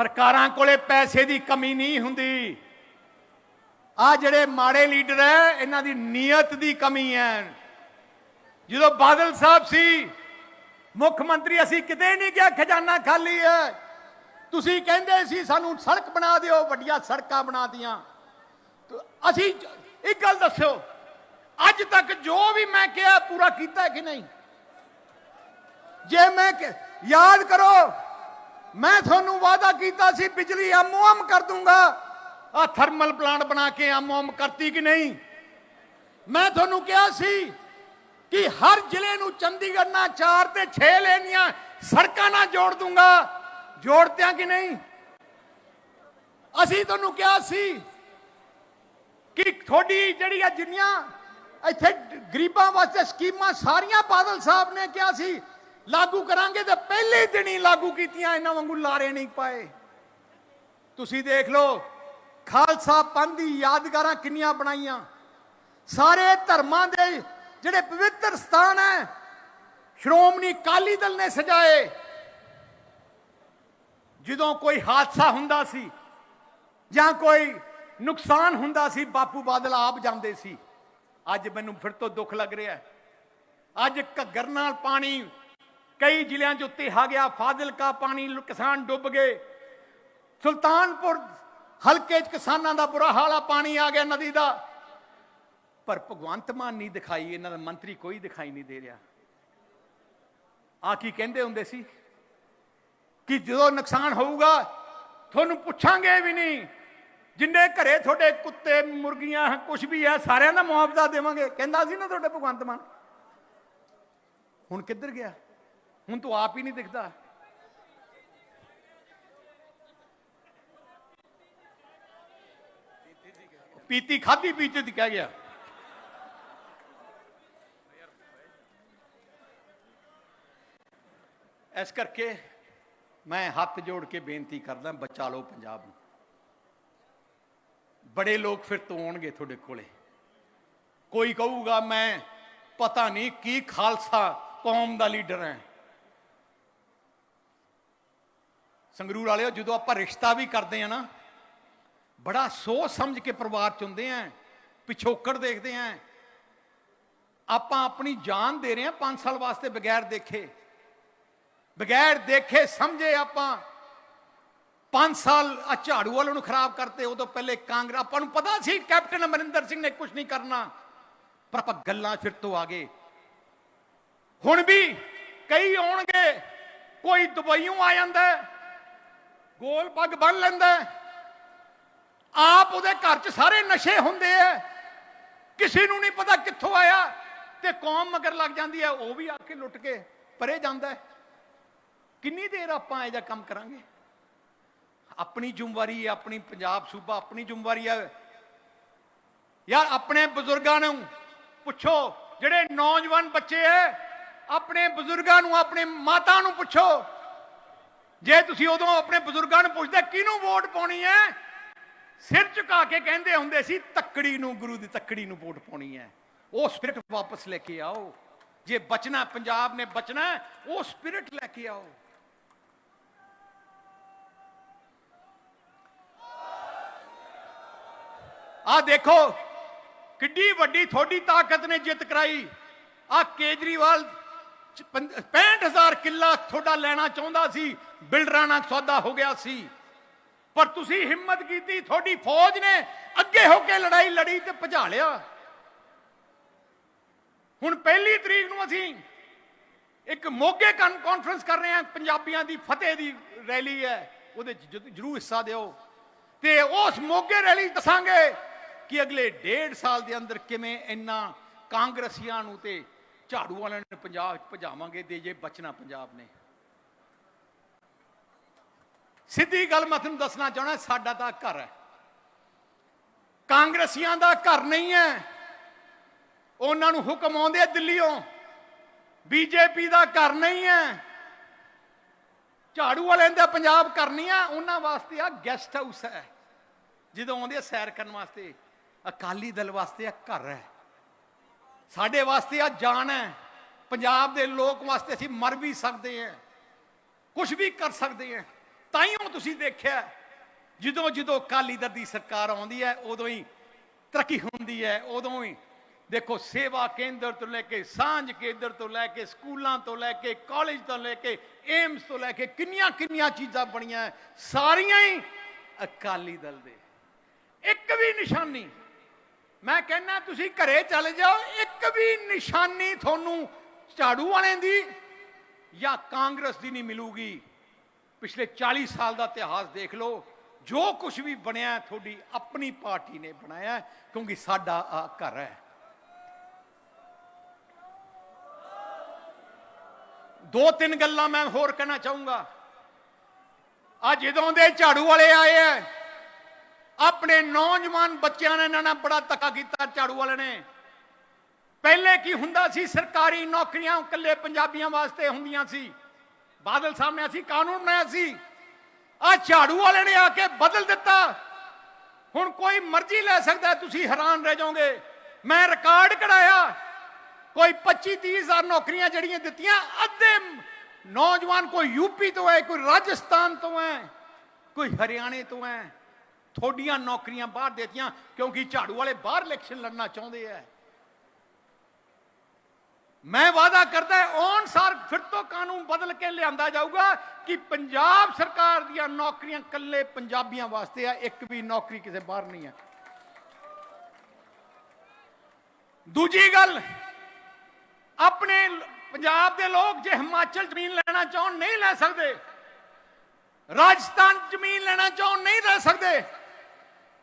ਸਰਕਾਰਾਂ ਕੋਲੇ ਪੈਸੇ ਦੀ ਕਮੀ ਨਹੀਂ ਹੁੰਦੀ। ਆ ਜਿਹੜੇ ਮਾੜੇ ਲੀਡਰ ਐ, ਇਹਨਾਂ ਦੀ ਨੀਅਤ ਦੀ ਕਮੀ ਹੈ ਜਦੋਂ ਬਾਦਲ ਸਾਹਿਬ ਸੀ, ਮੁੱਖ ਮੰਤਰੀ ਅਸੀਂ ਕਿਤੇ ਨਹੀਂ ਗਿਆ ਖਜ਼ਾਨਾ ਖਾਲੀ ਹੈ ਤੁਸੀਂ ਕਹਿੰਦੇ ਸੀ ਸਾਨੂੰ ਸੜਕ ਬਣਾ ਦਿਓ, ਵੱਡੀਆਂ ਸੜਕਾਂ ਬਣਾ ਦੀਆਂ ਅਸੀਂ ਇੱਕ ਗੱਲ ਦੱਸਿਓ ਅੱਜ ਤੱਕ ਜੋ ਵੀ ਮੈਂ ਕਿਹਾ ਪੂਰਾ ਕੀਤਾ ਕਿ ਨਹੀਂ? ਜੇ ਮੈਂ ਯਾਦ ਕਰੋ ਮੈਂ ਤੁਹਾਨੂੰ ਵਾਅਦਾ ਕੀਤਾ ਸੀ, ਬਿਜਲੀ ਆਮੋਆਮ ਕਰ ਦੂੰਗਾ। ਆ ਥਰਮਲ ਪਲਾਂਟ ਬਣਾ ਕੇ ਆਮੋਆਮ ਕਰਤੀ ਕਿ ਨਹੀਂ? ਮੈਂ ਤੁਹਾਨੂੰ ਕਿਹਾ ਸੀ ਕਿ ਹਰ ਜ਼ਿਲ੍ਹੇ ਨੂੰ ਚੰਡੀਗੜ੍ਹ ਨਾਲ 4 ਤੇ 6 ਲੈਣੀਆਂ ਸੜਕਾਂ ਨਾਲ ਜੋੜ ਦੂੰਗਾ। ਜੋੜਦਿਆਂ ਕਿ ਨਹੀਂ? ਅਸੀਂ ਤੁਹਾਨੂੰ ਕਿਹਾ ਸੀ ਕਿ ਤੁਹਾਡੀ ਜਿਹੜੀ ਆ ਜਿੰਨੀਆਂ ਇੱਥੇ ਗਰੀਬਾਂ ਵਾਸਤੇ ਸਕੀਮਾਂ ਸਾਰੀਆਂ ਬਾਦਲ ਸਾਹਿਬ ਨੇ ਕਿਹਾ ਸੀ ਲਾਗੂ ਕਰਾਂਗੇ ਤਾਂ ਪਹਿਲੇ ਦਿਨ ਹੀ ਲਾਗੂ ਕੀਤੀਆਂ, ਇਹਨਾਂ ਵਾਂਗੂ ਲਾਰੇ ਨਹੀਂ ਪਾਏ। ਤੁਸੀਂ ਦੇਖ ਲਓ, ਖਾਲਸਾ ਪੰਥ ਦੀ ਯਾਦਗਾਰਾਂ ਕਿੰਨੀਆਂ ਬਣਾਈਆਂ। ਸਾਰੇ ਧਰਮਾਂ ਦੇ ਜਿਹੜੇ ਪਵਿੱਤਰ ਸਥਾਨ ਹੈ, ਸ਼੍ਰੋਮਣੀ ਅਕਾਲੀ ਦਲ ਨੇ ਸਜਾਏ। ਜਦੋਂ ਕੋਈ ਹਾਦਸਾ ਹੁੰਦਾ ਸੀ ਜਾਂ ਕੋਈ ਨੁਕਸਾਨ ਹੁੰਦਾ ਸੀ, ਬਾਪੂ ਬਾਦਲ ਆਪ ਜਾਂਦੇ ਸੀ। ਅੱਜ ਮੈਨੂੰ ਫਿਰ ਤੋਂ ਦੁੱਖ ਲੱਗ ਰਿਹਾ ਹੈ। ਅੱਜ ਘੱਗਰ ਨਾਲ ਪਾਣੀ ਕਈ ਜ਼ਿਲ੍ਹਿਆਂ 'ਚ ਉੱਤੇ ਆ ਗਿਆ, ਫਾਜ਼ਿਲਕਾ ਪਾਣੀ ਕਿਸਾਨ ਡੁੱਬ ਗਏ। ਸੁਲਤਾਨਪੁਰ ਹਲਕੇ 'ਚ ਕਿਸਾਨਾਂ ਦਾ ਬੁਰਾ ਹਾਲ ਆ, ਪਾਣੀ ਆ ਗਿਆ ਨਦੀ ਦਾ। ਪਰ ਭਗਵੰਤ ਮਾਨ ਨਹੀਂ ਦਿਖਾਈ, ਇਹਨਾਂ ਦਾ ਮੰਤਰੀ ਕੋਈ ਦਿਖਾਈ ਨਹੀਂ ਦੇ ਰਿਹਾ। ਆ ਕੀ ਕਹਿੰਦੇ ਹੁੰਦੇ ਸੀ? ਕਿ ਜਦੋਂ ਨੁਕਸਾਨ ਹੋਊਗਾ, ਤੁਹਾਨੂੰ ਪੁੱਛਾਂਗੇ ਵੀ ਨਹੀਂ। ਜਿੰਨੇ ਘਰੇ ਤੁਹਾਡੇ ਕੁੱਤੇ, ਮੁਰਗੀਆਂ ਕੁਝ ਵੀ ਹੈ, ਸਾਰਿਆਂ ਦਾ ਮੁਆਵਜ਼ਾ ਦੇਵਾਂਗੇ। ਕਹਿੰਦਾ ਸੀ ਨਾ ਤੁਹਾਡੇ ਭਗਵੰਤ ਮਾਨ। ਹੁਣ ਕਿੱਧਰ ਗਿਆ? ਹੁਣ ਤੂੰ ਆਪ ਹੀ ਨਹੀਂ ਦਿਖਦਾ। ਪੀਤੀ ਖਾਦੀ ਪੀਤੀ ਦੀ ਕਹਿ ਗਿਆ। ਇਸ ਕਰਕੇ ਮੈਂ ਹੱਥ ਜੋੜ ਕੇ ਬੇਨਤੀ ਕਰਦਾ, ਬਚਾ ਲਓ ਪੰਜਾਬ ਨੂੰ। ਬੜੇ ਲੋਕ ਫਿਰ ਤੋਂ ਆਉਣਗੇ ਤੁਹਾਡੇ ਕੋਲੇ। ਕੋਈ ਕਹੂਗਾ, ਮੈਂ ਪਤਾ ਨਹੀਂ ਕੀ ਖਾਲਸਾ ਕੌਮ ਦਾ ਲੀਡਰ ਹੈ। ਸੰਗਰੂਰ ਵਾਲਿਓ, ਜਦੋਂ ਆਪਾਂ ਰਿਸ਼ਤਾ ਵੀ ਕਰਦੇ ਆ ਨਾ, ਬੜਾ ਸੋਚ ਸਮਝ ਕੇ ਪਰਿਵਾਰ ਚ ਹੁੰਦੇ ਆ, ਪਿਛੋਕੜ ਦੇਖਦੇ ਆ। ਆਪਾਂ ਆਪਣੀ ਜਾਨ ਦੇ ਰਹੇ ਆ 5 ਸਾਲ ਵਾਸਤੇ ਬਗੈਰ ਦੇਖੇ। ਬਗੈਰ ਦੇਖੇ ਸਮਝੇ ਆਪਾਂ 5 ਸਾਲ ਆ ਝਾੜੂ ਵਾਲੇ ਨੂੰ ਖਰਾਬ ਕਰਤੇ, ਉਦੋਂ ਪਹਿਲੇ ਕਾਂਗਰਸ, ਆਪਾਂ ਨੂੰ ਪਤਾ ਸੀ ਕੈਪਟਨ ਅਮਰਿੰਦਰ ਸਿੰਘ ਨੇ ਕੁਝ ਨਹੀਂ ਕਰਨਾ। ਪਰ ਆਪਾਂ ਗੱਲਾਂ ਫਿਰ ਤੋਂ ਆ ਗਏ। ਹੁਣ ਵੀ ਕਈ ਆਉਣਗੇ, ਕੋਈ ਦੁਬਈੋਂ ਆ ਜਾਂਦਾ ਗੋਲ ਪੱਗ ਬੰਨ ਲੈਂਦਾ ਆਪ ਉਹਦੇ ਘਰ 'ਚ ਸਾਰੇ ਨਸ਼ੇ ਹੁੰਦੇ ਆ। ਕਿਸੇ ਨੂੰ ਨਹੀਂ ਪਤਾ ਕਿੱਥੋਂ ਆਇਆ ਤੇ ਕੌਮ ਮਗਰ ਲੱਗ ਜਾਂਦੀ ਹੈ। ਉਹ ਵੀ ਆ ਕੇ ਲੁੱਟ ਕੇ ਪਰੇ ਜਾਂਦਾ ਕਿੰਨੀ ਦੇਰ ਆਪਾਂ ਇਹ ਜਿਹਾ ਕੰਮ ਕਰਾਂਗੇ? ਆਪਣੀ ਜ਼ਿੰਮੇਵਾਰੀ ਹੈ, ਆਪਣੀ ਪੰਜਾਬ ਸੂਬਾ, ਆਪਣੀ ਜ਼ਿੰਮੇਵਾਰੀ ਹੈ। ਯਾਰ ਆਪਣੇ ਬਜ਼ੁਰਗਾਂ ਨੂੰ ਪੁੱਛੋ, ਜਿਹੜੇ ਨੌਜਵਾਨ ਬੱਚੇ ਐ ਆਪਣੇ ਬਜ਼ੁਰਗਾਂ ਨੂੰ, ਆਪਣੇ ਮਾਤਾ ਨੂੰ ਪੁੱਛੋ। ਜੇ ਤੁਸੀਂ ਉਦੋਂ ਆਪਣੇ ਬਜ਼ੁਰਗਾਂ ਨੂੰ ਪੁੱਛਦੇ, ਕਿਹਨੂੰ ਵੋਟ ਪਾਉਣੀ ਹੈ? ਸਿਰ ਝੁਕਾ ਕੇ ਕਹਿੰਦੇ ਹੁੰਦੇ ਸੀ, ਤੱਕੜੀ ਨੂੰ, ਗੁਰੂ ਦੀ ਤੱਕੜੀ ਨੂੰ ਵੋਟ ਪਾਉਣੀ ਹੈ। ਉਹ ਸਪਿਰਿਟ ਵਾਪਸ ਲੈ ਕੇ ਆਓ। ਜੇ ਬਚਣਾ, ਪੰਜਾਬ ਨੇ ਬਚਣਾ, ਉਹ ਸਪਿਰਿਟ ਲੈ ਕੇ ਆਓ। ਆ ਦੇਖੋ, ਕਿੱਡੀ ਵੱਡੀ ਤੁਹਾਡੀ ਤਾਕਤ ਨੇ ਜਿੱਤ ਕਰਾਈ। ਆ ਕੇਜਰੀਵਾਲ 65000 ਕਿੱਲਾ ਤੁਹਾਡਾ ਲੈਣਾ ਚਾਹੁੰਦਾ ਸੀ, ਬਿਲਡਰਾਂ ਨਾਲ ਸੌਦਾ ਹੋ ਗਿਆ ਸੀ। ਪਰ ਤੁਸੀਂ ਹਿੰਮਤ ਕੀਤੀ, ਤੁਹਾਡੀ ਫੌਜ ਨੇ ਅੱਗੇ ਹੋ ਕੇ ਲੜਾਈ ਲੜੀ ਤੇ ਭਜਾ ਲਿਆ। ਹੁਣ ਪਹਿਲੀ ਤਰੀਕ ਨੂੰ ਅਸੀਂ ਇੱਕ ਮੋਗੇ ਕਾਨਫਰੰਸ ਕਰ ਰਹੇ ਹਾਂ, ਪੰਜਾਬੀਆਂ ਦੀ ਫਤਿਹ ਦੀ ਰੈਲੀ ਹੈ, ਉਹਦੇ 'ਚ ਜਰੂਰ ਹਿੱਸਾ ਦਿਓ। ਤੇ ਉਸ ਮੋਗੇ ਰੈਲੀ ਦੱਸਾਂਗੇ ਕਿ ਅਗਲੇ ਡੇਢ ਸਾਲ ਦੇ ਅੰਦਰ ਕਿਵੇਂ ਇੰਨਾ ਕਾਂਗਰਸੀਆਂ ਨੂੰ ਤੇ ਝਾੜੂ ਵਾਲਿਆਂ ਨੂੰ ਪੰਜਾਬ 'ਚ ਭਜਾਵਾਂਗੇ ਤੇ ਜੇ ਬਚਣਾ ਪੰਜਾਬ ਨੇ। ਸਿੱਧੀ ਗੱਲ ਮੈਂ ਤੁਹਾਨੂੰ ਦੱਸਣਾ ਚਾਹਣਾ ਸਾਡਾ ਤਾਂ ਘਰ ਹੈ। ਕਾਂਗਰਸੀਆਂ ਦਾ ਘਰ ਨਹੀਂ ਹੈ। ਉਹਨਾਂ ਨੂੰ ਹੁਕਮ ਆਉਂਦੇ ਆ ਦਿੱਲੀੋਂ ਬੀਜੇਪੀ ਦਾ ਘਰ ਨਹੀਂ ਹੈ। ਝਾੜੂ ਵਾਲਿਆਂ ਦਾ ਪੰਜਾਬ ਕਰਨੀ ਆ, ਉਹਨਾਂ ਵਾਸਤੇ ਆ ਗੈਸਟ ਹਾਊਸ ਹੈ। ਜਦੋਂ ਆਉਂਦੇ ਆ ਸੈਰ ਕਰਨ ਵਾਸਤੇ, ਅਕਾਲੀ ਦਲ ਵਾਸਤੇ ਆ ਘਰ ਹੈ। ਸਾਡੇ ਵਾਸਤੇ ਆ ਜਾਨ ਹੈ। ਪੰਜਾਬ ਦੇ ਲੋਕ ਵਾਸਤੇ ਅਸੀਂ ਮਰ ਵੀ ਸਕਦੇ ਹਾਂ। ਕੁਝ ਵੀ ਕਰ ਸਕਦੇ ਹਾਂ। ਤਾਈਓ ਤੁਸੀਂ ਦੇਖਿਆ, ਜਦੋਂ ਜਦੋਂ ਅਕਾਲੀ ਦਲ ਦੀ ਸਰਕਾਰ ਆਉਂਦੀ ਹੈ, ਉਦੋਂ ਹੀ ਤਰੱਕੀ ਹੁੰਦੀ ਹੈ, ਉਦੋਂ ਹੀ ਦੇਖੋ ਸੇਵਾ ਕੇਂਦਰ ਤੋਂ ਲੈ ਕੇ ਸਾਂਝ ਕੇਂਦਰ ਤੋਂ ਲੈ ਕੇ ਸਕੂਲਾਂ ਤੋਂ ਲੈ ਕੇ ਕਾਲਜ ਤੋਂ ਲੈ ਕੇ ਏਮਸ ਤੋਂ ਲੈ ਕੇ ਕਿੰਨੀਆਂ ਕਿੰਨੀਆਂ ਚੀਜ਼ਾਂ ਬਣੀਆਂ ਸਾਰੀਆਂ ਹੀ ਅਕਾਲੀ ਦਲ ਦੇ। ਇੱਕ ਵੀ ਨਿਸ਼ਾਨੀ। ਮੈਂ ਕਹਿੰਦਾ, ਤੁਸੀਂ ਘਰੇ ਚਲੇ ਜਾਓ, ਇੱਕ ਵੀ ਨਿਸ਼ਾਨੀ ਤੁਹਾਨੂੰ ਝਾੜੂ ਵਾਲਿਆਂ ਦੀ ਜਾਂ ਕਾਂਗਰਸ ਦੀ ਨਹੀਂ ਮਿਲੂਗੀ। ਪਿਛਲੇ 40 ਸਾਲ ਦਾ ਇਤਿਹਾਸ ਦੇਖ ਲਓ, ਜੋ ਕੁਝ ਵੀ ਬਣਿਆ, ਤੁਹਾਡੀ ਆਪਣੀ ਪਾਰਟੀ ਨੇ ਬਣਾਇਆ, ਕਿਉਂਕਿ ਸਾਡਾ ਆ ਘਰ ਹੈ। ਦੋ ਤਿੰਨ ਗੱਲਾਂ ਮੈਂ ਹੋਰ ਕਹਿਣਾ ਚਾਹੂੰਗਾ। ਆ ਜਦੋਂ ਦੇ ਝਾੜੂ ਵਾਲੇ ਆਏ ਐ ਆਪਣੇ ਨੌਜਵਾਨ ਬੱਚਿਆਂ ਨੇ ਇਹਨਾਂ ਨਾਲ ਬੜਾ ਧੱਕਾ ਕੀਤਾ, ਝਾੜੂ ਵਾਲੇ ਨੇ। ਪਹਿਲੇ ਕੀ ਹੁੰਦਾ ਸੀ? ਸਰਕਾਰੀ ਨੌਕਰੀਆਂ ਇਕੱਲੇ ਪੰਜਾਬੀਆਂ ਵਾਸਤੇ ਹੁੰਦੀਆਂ ਸੀ। ਬਾਦਲ ਸਾਹਿਬ ਨੇ ਅਸੀਂ ਕਾਨੂੰਨ ਬਣਾਇਆ ਸੀ। ਆ ਝਾੜੂ ਵਾਲੇ ਨੇ ਆ ਕੇ ਬਦਲ ਦਿੱਤਾ। ਹੁਣ ਕੋਈ ਮਰਜ਼ੀ ਲੈ ਸਕਦਾ ਤੁਸੀਂ ਹੈਰਾਨ ਰਹਿ ਜਾਓਗੇ। ਮੈਂ ਰਿਕਾਰਡ ਕਢਾਇਆ। ਕੋਈ 25 30 ਹਜ਼ਾਰ ਨੌਕਰੀਆਂ ਜਿਹੜੀਆਂ ਦਿੱਤੀਆਂ, ਅੱਧੇ ਨੌਜਵਾਨ ਕੋਈ ਯੂਪੀ ਤੋਂ ਹੈ, ਕੋਈ ਰਾਜਸਥਾਨ ਤੋਂ ਹੈ, ਕੋਈ ਹਰਿਆਣੇ ਤੋਂ ਹੈ, ਥੋਡੀਆਂ ਨੌਕਰੀਆਂ ਬਾਹਰ ਦੇਤੀਆਂ, ਕਿਉਂਕਿ ਝਾੜੂ ਵਾਲੇ ਬਾਹਰ ਇਲੈਕਸ਼ਨ ਲੜਨਾ ਚਾਹੁੰਦੇ ਆ। ਮੈਂ ਵਾਅਦਾ ਕਰਦਾ ਔਨ ਸਾਰ ਫਿਰ ਤੋਂ ਕਾਨੂੰਨ ਬਦਲ ਕੇ ਲਿਆਂਦਾ ਜਾਊਗਾ ਕਿ ਪੰਜਾਬ ਸਰਕਾਰ ਦੀਆਂ ਨੌਕਰੀਆਂ ਕੱਲੇ ਪੰਜਾਬੀਆਂ ਵਾਸਤੇ ਆ, ਇੱਕ ਵੀ ਨੌਕਰੀ ਕਿਸੇ ਬਾਹਰ ਨਹੀਂ ਹੈ ਦੂਜੀ ਗੱਲ, ਆਪਣੇ ਪੰਜਾਬ ਦੇ ਲੋਕ ਜੇ ਹਿਮਾਚਲ ਜ਼ਮੀਨ ਲੈਣਾ ਚਾਹਣ ਨਹੀਂ ਲੈ ਸਕਦੇ, ਰਾਜਸਥਾਨ ਜ਼ਮੀਨ ਲੈਣਾ ਚਾਹਣ ਨਹੀਂ ਲੈ ਸਕਦੇ,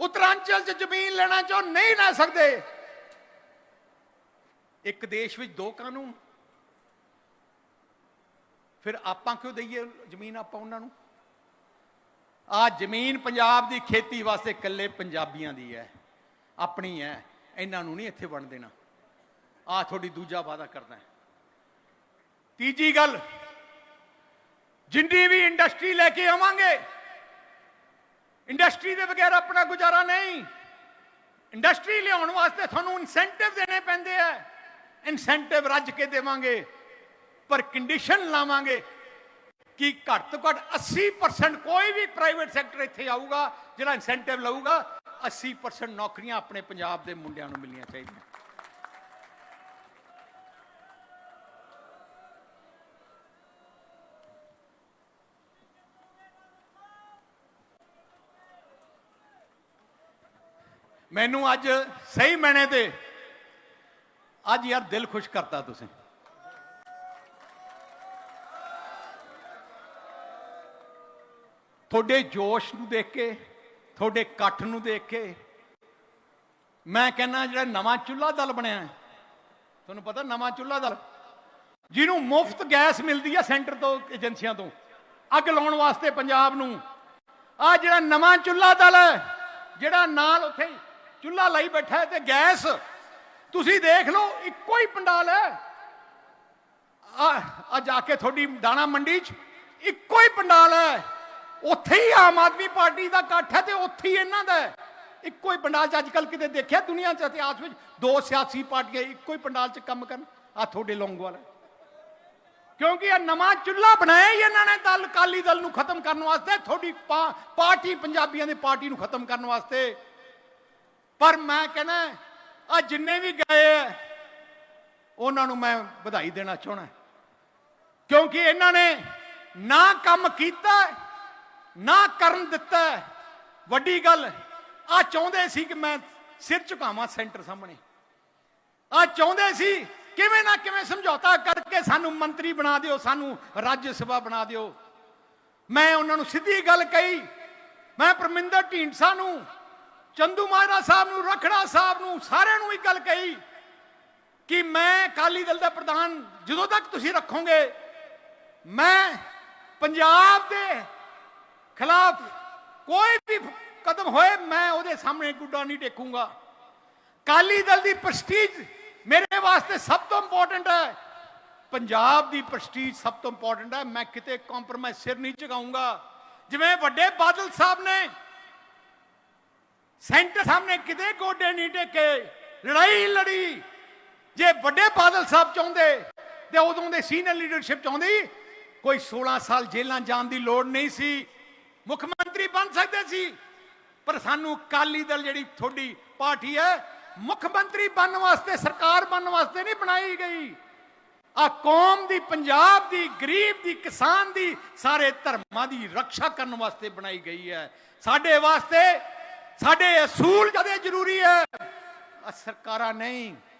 ਉੱਤਰਾਂਚਲ 'ਚ ਜ਼ਮੀਨ ਲੈਣਾ ਚਾਹਣ ਨਹੀਂ ਲੈ ਸਕਦੇ ਇੱਕ ਦੇਸ਼ ਵਿੱਚ ਦੋ ਕਾਨੂੰਨ। ਫਿਰ ਆਪਾਂ ਕਿਉਂ ਦਈਏ ਜ਼ਮੀਨ ਆਪਾਂ ਉਹਨਾਂ ਨੂੰ? ਆ ਜ਼ਮੀਨ ਪੰਜਾਬ ਦੀ ਖੇਤੀ ਵਾਸਤੇ ਇਕੱਲੇ ਪੰਜਾਬੀਆਂ ਦੀ ਹੈ, ਆਪਣੀ ਹੈ, ਇਹਨਾਂ ਨੂੰ ਨਹੀਂ ਇੱਥੇ ਵੰਡ ਦੇਣਾ। ਆ ਤੁਹਾਡੀ ਦੂਜਾ ਵਾਅਦਾ ਕਰਦਾ ਤੀਜੀ ਗੱਲ, ਜਿੰਨੀ ਵੀ ਇੰਡਸਟਰੀ ਲੈ ਕੇ ਆਵਾਂਗੇ, ਇੰਡਸਟਰੀ ਦੇ ਬਗੈਰ ਆਪਣਾ ਗੁਜ਼ਾਰਾ ਨਹੀਂ। ਇੰਡਸਟਰੀ ਲਿਆਉਣ ਵਾਸਤੇ ਤੁਹਾਨੂੰ ਇਨਸੈਂਟਿਵ ਦੇਣੇ ਪੈਂਦੇ ਆ। ਇਨਸੈਂਟਿਵ ਰੱਜ ਕੇ ਦੇਵਾਂਗੇ, ਪਰ ਕੰਡੀਸ਼ਨ ਲਾਵਾਂਗੇ ਕਿ ਘੱਟ ਤੋਂ ਘੱਟ 80% ਕੋਈ ਵੀ ਪ੍ਰਾਈਵੇਟ ਸੈਕਟਰ ਇੱਥੇ ਆਊਗਾ, ਜਿਹੜਾ ਇਨਸੈਂਟਿਵ ਲਊਗਾ 80% ਨੌਕਰੀਆਂ ਆਪਣੇ ਪੰਜਾਬ ਦੇ ਮੁੰਡਿਆਂ ਨੂੰ ਮਿਲਣੀਆਂ ਚਾਹੀਦੀਆਂ। ਮੈਨੂੰ ਅੱਜ ਸਹੀ ਮੈਨੇ ਤੇ ਅੱਜ ਯਾਰ ਦਿਲ ਖੁਸ਼ ਕਰਤਾ ਤੁਸੀਂ। ਤੁਹਾਡੇ ਜੋਸ਼ ਨੂੰ ਦੇਖ ਕੇ, ਤੁਹਾਡੇ ਇਕੱਠ ਨੂੰ ਦੇਖ ਕੇ ਮੈਂ ਕਹਿੰਦਾ ਜਿਹੜਾ ਨਵਾਂ ਚੁੱਲ੍ਹਾ ਦਲ ਬਣਿਆ ਤੁਹਾਨੂੰ ਪਤਾ ਨਵਾਂ ਚੁੱਲ੍ਹਾ ਦਲ? ਜਿਹਨੂੰ ਮੁਫਤ ਗੈਸ ਮਿਲਦੀ ਹੈ ਸੈਂਟਰ ਤੋਂ, ਏਜੰਸੀਆਂ ਤੋਂ। ਅੱਗ ਲਾਉਣ ਵਾਸਤੇ ਪੰਜਾਬ ਨੂੰ। ਆ ਜਿਹੜਾ ਨਵਾਂ ਚੁੱਲ੍ਹਾ ਦਲ ਹੈ, ਜਿਹੜਾ ਨਾਲ ਉੱਥੇ ਚੁੱਲ੍ਹਾ ਲਈ ਬੈਠਾ ਤੇ ਗੈਸ ਤੁਸੀਂ ਦੇਖ ਲਓ, ਇੱਕੋ ਹੀ ਪੰਡਾਲ ਹੈ। ਆ ਆ ਜਾ ਕੇ ਤੁਹਾਡੀ ਦਾਣਾ ਮੰਡੀ 'ਚ ਇੱਕੋ ਹੀ ਪੰਡਾਲ ਹੈ। ਉੱਥੇ ਹੀ ਆਮ ਆਦਮੀ ਪਾਰਟੀ ਦਾ ਇਕੱਠ ਹੈ ਤੇ ਉੱਥੇ ਹੀ ਇਹਨਾਂ ਦਾ ਹੈ। ਇੱਕੋ ਹੀ ਪੰਡਾਲ 'ਚ ਅੱਜ ਕੱਲ ਕਿਤੇ ਦੇਖਿਆ ਦੁਨੀਆ 'ਚ ਇਤਿਹਾਸ ਵਿੱਚ ਦੋ ਸਿਆਸੀ ਪਾਰਟੀਆਂ ਇੱਕੋ ਹੀ ਪੰਡਾਲ 'ਚ ਕੰਮ ਕਰਨ? ਆ ਤੁਹਾਡੇ ਲੌਂਗੋਵਾਲ ਹੈ। ਕਿਉਂਕਿ ਇਹ ਨਵਾਂ ਚੁੱਲ੍ਹਾ ਬਣਾਇਆ ਹੀ ਇਹਨਾਂ ਨੇ ਦਲ ਕਾਲੀ ਦਲ ਨੂੰ ਖਤਮ ਕਰਨ ਵਾਸਤੇ, ਤੁਹਾਡੀ ਪਾ- ਪਾਰਟੀ ਪੰਜਾਬੀਆਂ ਦੀ ਪਾਰਟੀ ਨੂੰ ਖਤਮ ਕਰਨ ਵਾਸਤੇ। ਪਰ ਮੈਂ ਕਹਿੰਦਾ ਆ ਜਿੰਨੇ ਵੀ ਗਏ ਹੈ ਉਹਨਾਂ ਨੂੰ ਮੈਂ ਵਧਾਈ ਦੇਣਾ ਚਾਹਣਾ ਕਿਉਂਕਿ ਇਹਨਾਂ ਨੇ ਨਾ ਕੰਮ ਕੀਤਾ ਨਾ ਕਰਨ ਦਿੱਤਾ ਵੱਡੀ ਗੱਲ, ਆ ਚਾਹੁੰਦੇ ਸੀ ਕਿ ਮੈਂ ਸਿਰ ਝੁਕਾਵਾਂ ਸੈਂਟਰ ਸਾਹਮਣੇ। ਆ ਚਾਹੁੰਦੇ ਸੀ ਕਿਵੇਂ ਨਾ ਕਿਵੇਂ ਸਮਝੌਤਾ ਕਰਕੇ ਸਾਨੂੰ ਮੰਤਰੀ ਬਣਾ ਦਿਓ, ਸਾਨੂੰ ਰਾਜ ਸਭਾ ਬਣਾ ਦਿਓ। ਮੈਂ ਉਹਨਾਂ ਨੂੰ ਸਿੱਧੀ ਗੱਲ ਕਹੀ, ਮੈਂ ਪਰਮਿੰਦਰ ਢੀਂਡਸਾ ਨੂੰ ਚੰਦੂ ਮਾਜਰਾ ਸਾਹਿਬ ਨੂੰ, ਰਖੜਾ ਸਾਹਿਬ ਨੂੰ, ਸਾਰਿਆਂ ਨੂੰ ਇੱਕ ਗੱਲ ਕਹੀ ਕਿ ਮੈਂ ਅਕਾਲੀ ਦਲ ਦਾ ਪ੍ਰਧਾਨ ਜਦੋਂ ਤੱਕ ਤੁਸੀਂ ਰੱਖੋਗੇ, ਮੈਂ ਪੰਜਾਬ ਦੇ ਖਿਲਾਫ ਕੋਈ ਵੀ ਕਦਮ ਹੋਏ, ਮੈਂ ਉਹਦੇ ਸਾਹਮਣੇ ਗੁੱਡਾ ਨਹੀਂ ਟੇਕੂੰਗਾ। ਕਾਲੀ ਦਲ ਦੀ ਪ੍ਰਸਟੀਜ ਮੇਰੇ ਵਾਸਤੇ ਸਭ ਤੋਂ ਇੰਪੋਰਟੈਂਟ ਹੈ। ਪੰਜਾਬ ਦੀ ਪ੍ਰਸਟੀਜ ਸਭ ਤੋਂ ਇੰਪੋਰਟੈਂਟ ਹੈ। ਮੈਂ ਕਿਤੇ ਕੰਪਰੋਮਾਈਜ਼ ਸਿਰ ਨਹੀਂ ਝੁਕਾਊਂਗਾ। ਜਿਵੇਂ ਵੱਡੇ ਬਾਦਲ ਸਾਹਿਬ ਨੇ ਸੈਂਟਰ ਸਾਹਮਣੇ ਕਿਤੇ ਗੋਡੇ ਨਹੀਂ ਟੇਕੇ, ਲੜਾਈ ਲੜੀ। ਜੇ ਵੱਡੇ ਬਾਦਲ ਸਾਹਿਬ ਚਾਹੁੰਦੇ, ਤੇ ਉਦੋਂ ਦੇ ਸੀਨੀਅਰ ਲੀਡਰਸ਼ਿਪ ਚਾਹੁੰਦੀ ਕੋਈ 16 ਸਾਲ ਜੇਲ੍ਹਾਂ ਜਾਣ ਦੀ ਲੋੜ ਨਹੀਂ ਸੀ। ਮੁੱਖ ਮੰਤਰੀ ਬਣ ਸਕਦੇ ਸੀ, ਪਰ ਸਾਨੂੰ ਅਕਾਲੀ ਦਲ ਜਿਹੜੀ ਤੁਹਾਡੀ ਪਾਰਟੀ ਹੈ, ਮੁੱਖ ਮੰਤਰੀ ਬਣਨ ਵਾਸਤੇ, ਸਰਕਾਰ ਬਣਨ ਵਾਸਤੇ ਨਹੀਂ ਬਣਾਈ ਗਈ। ਆ ਕੌਮ ਦੀ, ਪੰਜਾਬ ਦੀ, ਗਰੀਬ ਦੀ, ਕਿਸਾਨ ਦੀ, ਸਾਰੇ ਧਰਮਾਂ ਦੀ ਰੱਖਿਆ ਕਰਨ ਵਾਸਤੇ ਬਣਾਈ ਗਈ ਹੈ। ਸਾਡੇ ਵਾਸਤੇ ਸਾਡੇ ਅਸੂਲ ਜਦੇ ਜ਼ਰੂਰੀ ਹੈ ਸਰਕਾਰਾਂ ਨਹੀਂ